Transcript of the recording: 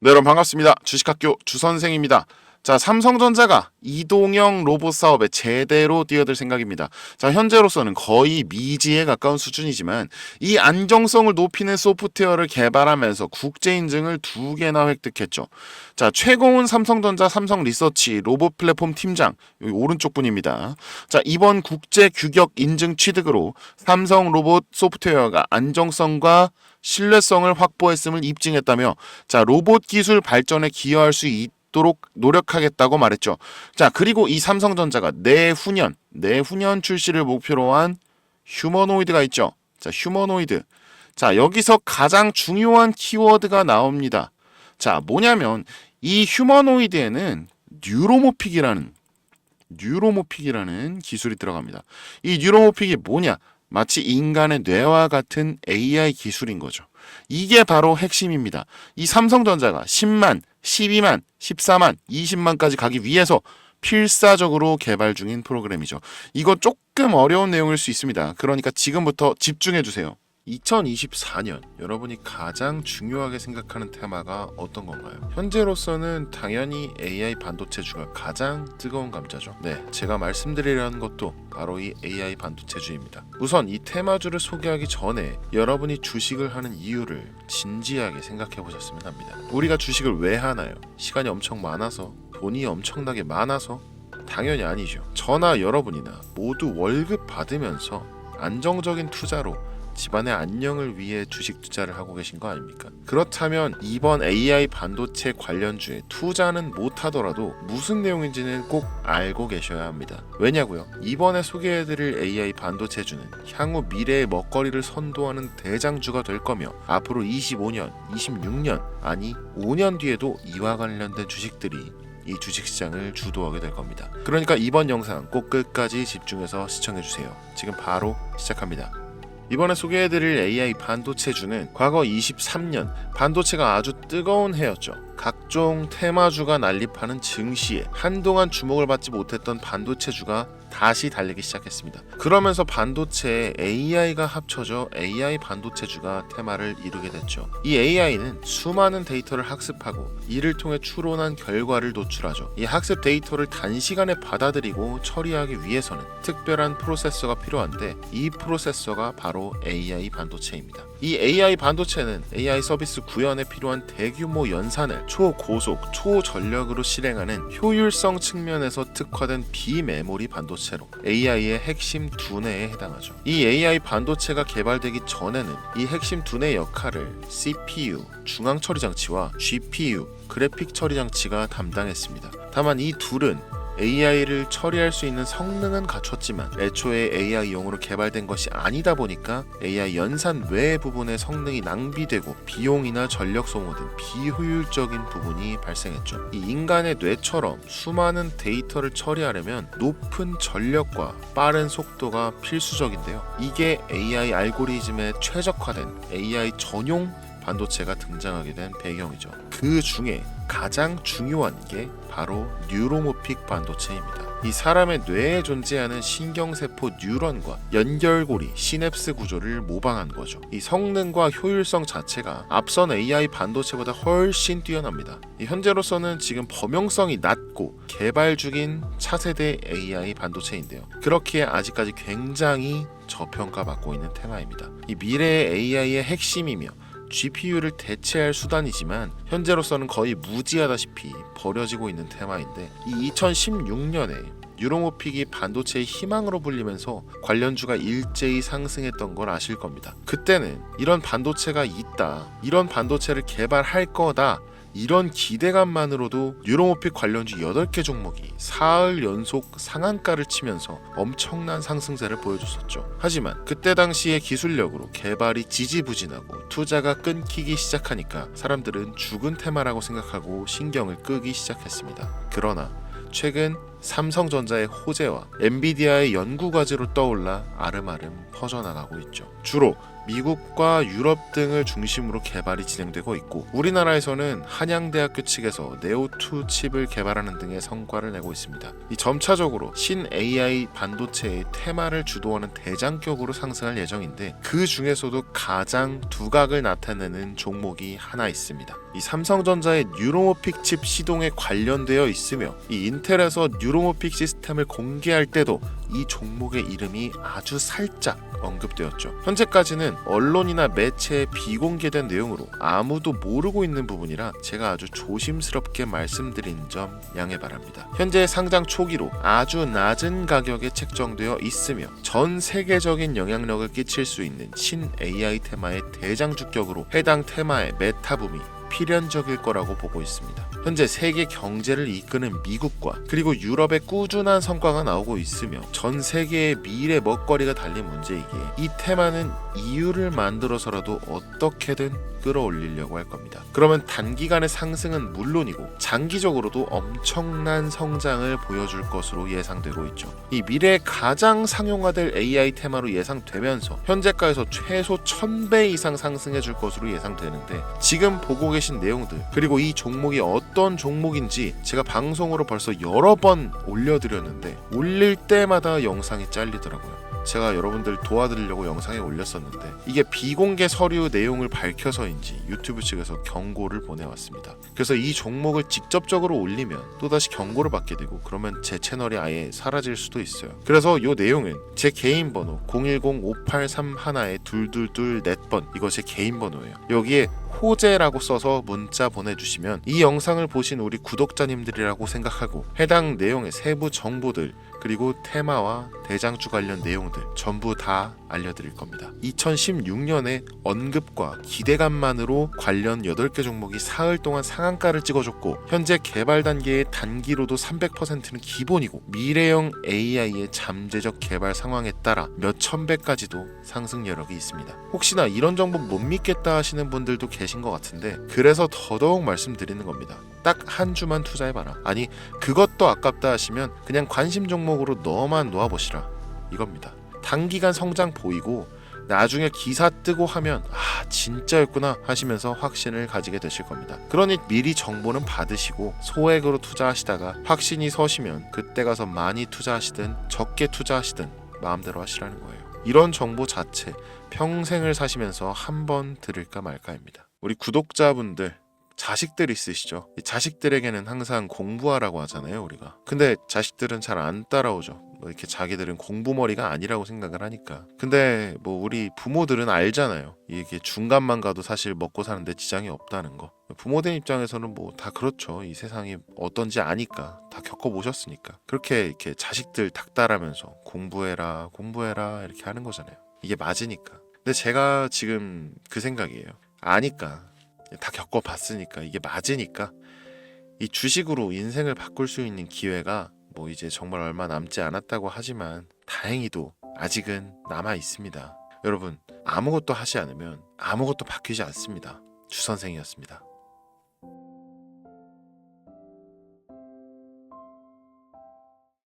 네, 여러분 반갑습니다. 주식학교 주선생입니다. 자, 삼성전자가 이동형 로봇 사업에 제대로 뛰어들 생각입니다. 자, 현재로서는 거의 미지에 가까운 수준이지만 이 안정성을 높이는 소프트웨어를 개발하면서 국제 인증을 두 개나 획득했죠. 자, 최고운 삼성전자 삼성 리서치 로봇 플랫폼 팀장 오른쪽 분입니다. 자, 이번 국제 규격 인증 취득으로 삼성 로봇 소프트웨어가 안정성과 신뢰성을 확보했음을 입증했다며 자, 로봇 기술 발전에 기여할 수 있도록 노력하겠다고 말했죠. 자, 그리고 이 삼성전자가 내후년, 내후년 출시를 목표로 한 휴머노이드가 있죠. 자, 휴머노이드. 자, 여기서 가장 중요한 키워드가 나옵니다. 자, 뭐냐면 이 휴머노이드에는 뉴로모픽이라는 뉴로모픽이라는 기술이 들어갑니다. 이 뉴로모픽이 뭐냐? 마치 인간의 뇌와 같은 AI 기술인 거죠. 이게 바로 핵심입니다. 이 삼성전자가 10만, 12만, 14만, 20만까지 가기 위해서 필사적으로 개발 중인 프로그램이죠. 이거 조금 어려운 내용일 수 있습니다. 그러니까 지금부터 집중해 주세요. 2024년 여러분이 가장 중요하게 생각하는 테마가 어떤 건가요? 현재로서는 당연히 AI 반도체주가 가장 뜨거운 감자죠. 네, 제가 말씀드리려는 것도 바로 이 AI 반도체주입니다. 우선 이 테마주를 소개하기 전에 여러분이 주식을 하는 이유를 진지하게 생각해 보셨으면 합니다. 우리가 주식을 왜 하나요? 시간이 엄청 많아서 돈이 엄청나게 많아서 당연히 아니죠. 저나 여러분이나 모두 월급 받으면서 안정적인 투자로 집안의 안녕을 위해 주식 투자를 하고 계신 거 아닙니까? 그렇다면 이번 AI 반도체 관련주에 투자는 못하더라도 무슨 내용인지는 꼭 알고 계셔야 합니다. 왜냐고요? 이번에 소개해드릴 AI 반도체주는 향후 미래의 먹거리를 선도하는 대장주가 될 거며 앞으로 25년, 26년 아니 5년 뒤에도 이와 관련된 주식들이 이 주식시장을 주도하게 될 겁니다. 그러니까 이번 영상 꼭 끝까지 집중해서 시청해주세요. 지금 바로 시작합니다. 이번에 소개해드릴 AI 반도체주는 과거 23년 반도체가 아주 뜨거운 해였죠. 각종 테마주가 난립하는 증시에 한동안 주목을 받지 못했던 반도체주가 다시 달리기 시작했습니다. 그러면서 반도체에 AI가 합쳐져 AI 반도체주가 테마를 이루게 됐죠. 이 AI는 수많은 데이터를 학습하고 이를 통해 추론한 결과를 노출하죠. 이 학습 데이터를 단시간에 받아들이고 처리하기 위해서는 특별한 프로세서가 필요한데 이 프로세서가 바로 AI 반도체입니다. 이 AI 반도체는 AI 서비스 구현에 필요한 대규모 연산을 초고속, 초전력으로 실행하는 효율성 측면에서 특화된 비메모리 반도체 로 AI의 핵심 두뇌에 해당하죠. 이 AI 반도체가 개발되기 전에는 이 핵심 두뇌 역할을 CPU, 중앙 처리 장치와 GPU, 그래픽 처리 장치가 담당했습니다. 다만 이 둘은 AI를 처리할 수 있는 성능은 갖췄지만 애초에 AI용으로 개발된 것이 아니다 보니까 AI 연산 외의 부분의 성능이 낭비되고 비용이나 전력 소모 등 비효율적인 부분이 발생했죠. 이 인간의 뇌처럼 수많은 데이터를 처리하려면 높은 전력과 빠른 속도가 필수적인데요. 이게 AI 알고리즘에 최적화된 AI 전용 반도체가 등장하게 된 배경이죠. 그 중에 가장 중요한 게 바로 뉴로모픽 반도체입니다. 이 사람의 뇌에 존재하는 신경세포 뉴런과 연결고리 시냅스 구조를 모방한 거죠. 이 성능과 효율성 자체가 앞선 AI 반도체보다 훨씬 뛰어납니다. 이 현재로서는 지금 범용성이 낮고 개발 중인 차세대 AI 반도체인데요. 그렇기에 아직까지 굉장히 저평가받고 있는 테마입니다. 이 미래의 AI의 핵심이며 GPU를 대체할 수단이지만 현재로서는 거의 무지하다시피 버려지고 있는 테마인데 이 2016년에 유로모픽이 반도체의 희망으로 불리면서 관련주가 일제히 상승했던 걸 아실 겁니다. 그때는 이런 반도체가 있다, 이런 반도체를 개발할 거다, 이런 기대감만으로도 유로모픽 관련주 8개 종목이 사흘 연속 상한가를 치면서 엄청난 상승세를 보여줬었죠. 하지만 그때 당시의 기술력으로 개발이 지지부진하고 투자가 끊기기 시작하니까 사람들은 죽은 테마라고 생각하고 신경을 끄기 시작했습니다. 그러나 최근 삼성전자의 호재와 엔비디아의 연구 과제로 떠올라 아름아름 퍼져나가고 있죠. 주로 미국과 유럽 등을 중심으로 개발이 진행되고 있고 우리나라에서는 한양대학교 측에서 네오2 칩을 개발하는 등의 성과를 내고 있습니다. 이 점차적으로 신 AI 반도체의 테마를 주도하는 대장격으로 상승할 예정인데 그 중에서도 가장 두각을 나타내는 종목이 하나 있습니다. 이 삼성전자의 뉴로모픽 칩 시동에 관련되어 있으며 이 인텔에서 뉴로모픽 시스템을 공개할 때도 이 종목의 이름이 아주 살짝 언급되었죠. 현재까지는 언론이나 매체에 비공개된 내용으로 아무도 모르고 있는 부분이라 제가 아주 조심스럽게 말씀드린 점 양해 바랍니다. 현재 상장 초기로 아주 낮은 가격에 책정되어 있으며 전 세계적인 영향력을 끼칠 수 있는 신 AI 테마의 대장주격으로 해당 테마의 메타붐이 필연적일 거라고 보고 있습니다. 현재 세계 경제를 이끄는 미국과 그리고 유럽의 꾸준한 성과가 나오고 있으며 전 세계의 미래 먹거리가 달린 문제이기에 이 테마는 이유를 만들어서라도 어떻게든 끌어올리려고 할 겁니다. 그러면 단기간의 상승은 물론이고 장기적으로도 엄청난 성장을 보여줄 것으로 예상되고 있죠. 이 미래에 가장 상용화될 AI 테마로 예상되면서 현재가에서 최소 1000배 이상 상승해 줄 것으로 예상되는데 지금 보고 계신 내용들 그리고 이 종목이 어떤 종목인지 제가 방송으로 벌써 여러 번 올려드렸는데 올릴 때마다 영상이 잘리더라고요. 제가 여러분들 도와드리려고 영상에 올렸었는데 이게 비공개 서류 내용을 밝혀서인지 유튜브 측에서 경고를 보내왔습니다. 그래서 이 종목을 직접적으로 올리면 또다시 경고를 받게 되고 그러면 제 채널이 아예 사라질 수도 있어요. 그래서 이 내용은 제 개인 번호 010-5831에 둘둘둘 넷번 이거 제 개인 번호예요. 여기에 호재라고 써서 문자 보내주시면 이 영상을 보신 우리 구독자님들이라고 생각하고 해당 내용의 세부 정보들 그리고 테마와 대장주 관련 내용들 전부 다 알려드릴 겁니다. 2016년에 언급과 기대감만으로 관련 8개 종목이 사흘 동안 상한가를 찍어줬고 현재 개발 단계의 단기로도 300%는 기본이고 미래형 AI의 잠재적 개발 상황에 따라 몇 천 배까지도 상승 여력이 있습니다. 혹시나 이런 정보 못 믿겠다 하시는 분들도 계신 것 같은데 그래서 더더욱 말씀드리는 겁니다. 딱 한 주만 투자해봐라. 아니 그것도 아깝다 하시면 그냥 관심 종목 으로 너만 놓아보시라 이겁니다. 단기간 성장 보이고 나중에 기사 뜨고 하면 아 진짜였구나 하시면서 확신을 가지게 되실 겁니다. 그러니 미리 정보는 받으시고 소액으로 투자하시다가 확신이 서시면 그때 가서 많이 투자하시든 적게 투자하시든 마음대로 하시라는 거예요. 이런 정보 자체 평생을 사시면서 한 번 들을까 말까입니다. 우리 구독자분들 자식들 있으시죠? 이 자식들에게는 항상 공부하라고 하잖아요, 우리가. 근데 자식들은 잘 안 따라오죠. 뭐 이렇게 자기들은 공부머리가 아니라고 생각을 하니까. 근데 뭐 우리 부모들은 알잖아요. 이게 중간만 가도 사실 먹고 사는데 지장이 없다는 거. 부모된 입장에서는 뭐 다 그렇죠. 이 세상이 어떤지 아니까 다 겪어보셨으니까. 그렇게 이렇게 자식들 닥달하면서 공부해라, 공부해라 이렇게 하는 거잖아요. 이게 맞으니까. 근데 제가 지금 그 생각이에요. 아니까 다 겪어봤으니까 이게 맞으니까 이 주식으로 인생을 바꿀 수 있는 기회가 뭐 이제 정말 얼마 남지 않았다고 하지만 다행히도 아직은 남아 있습니다. 여러분 아무것도 하지 않으면 아무것도 바뀌지 않습니다. 주 선생이었습니다.